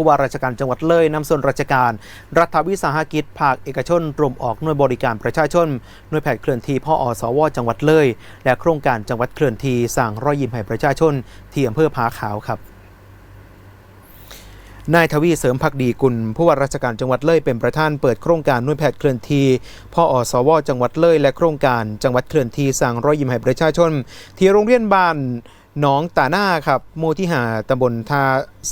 ผู้ว่าราชการจังหวัดเลยนำส่วนราชการ รัฐวิสาหกิจภาคเอกชนรวมออกหน่วยบริการประชาชนหน่วยแพทย์เคลื่อนที่พ่ออสวจังหวัดเลย และโครงการจังหวัดเคลื่อนที่สั่งรอยยิ้มให้ประชาชน ที่อำเภอผาขาวครับนายทวีเสริมพักดีกุลผู้ว่าราชการจังหวัดเลยเป็นประธานเปิดโครงการน่วยแพทย์เคลื่อนที่พ่ออสวจังหวัดเลยและโครงการจังหวัดเคลื่อนที่สั่งรอยยิ้มให้ประชาชน ที่โรงเรียนบ้าน หนองตาหน้าครับหมู่ที่หาตำบลท่า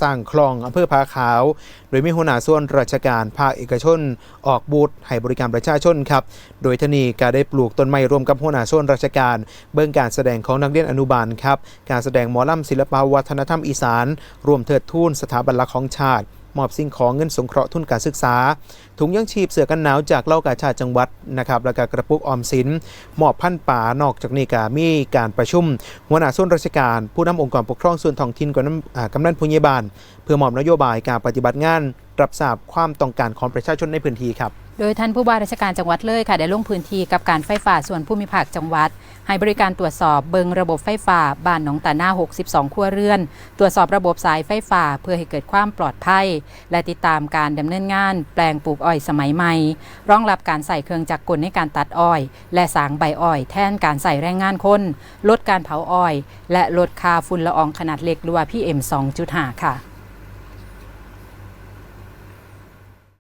สร้างคลองอำเภอผาขาว โดยมีหัวหน้าส่วนราชการภาคเอกชน ออกบูธให้บริการประชาชนครับ โดยทนีการได้ปลูกต้นไม้รวมกับหัวหน้าส่วนราชการ เบื้องการแสดงของนักเรียนอนุบาลครับ การแสดงหมอลำศิลปวัฒนธรรมอีสาน รวมเทิดทูนสถาบันหลักของชาติ มอบสิ่งของเงินสงเคราะห์ทุนการศึกษา ถุงยังชีพเสือกันหนาวจากเล่ากาชาติจังหวัดนะครับแล้วก็กระปุกออมสินมอบพันป่านอกจากนี้ก็มีการประชุมหัวหน้าส่วนราชการ ผู้นำองค์กรปกครองส่วนท้องถิ่นกับกำนันผู้ใหญ่บ้าน เพื่อมอบนโยบายการปฏิบัติงาน รับทราบความต้องการของประชาชนในพื้นที่ครับ โดยท่านผู้ว่าราชการจังหวัดเลยค่ะได้ลงพื้นที่กับการไฟฟ้าส่วนภูมิภาคจังหวัด ให้บริการตรวจสอบเบิงระบบไฟฟ้าบ้านหนองตาหน้า 62 ครัวเรือน ตรวจสอบระบบสายไฟฟ้าเพื่อให้เกิดความปลอดภัย และติดตามการดำเนินงาน แปลงปลูกอ้อยสมัยใหม่ รองรับการใส่เครื่องจักรกลในการตัดอ้อย และสางใบอ้อย แทนการใส่แรงงานคนลดการเผาอ้อย และลดค่าฝุ่นละอองขนาดเล็กหรือว่า PM 2.5 ค่ะ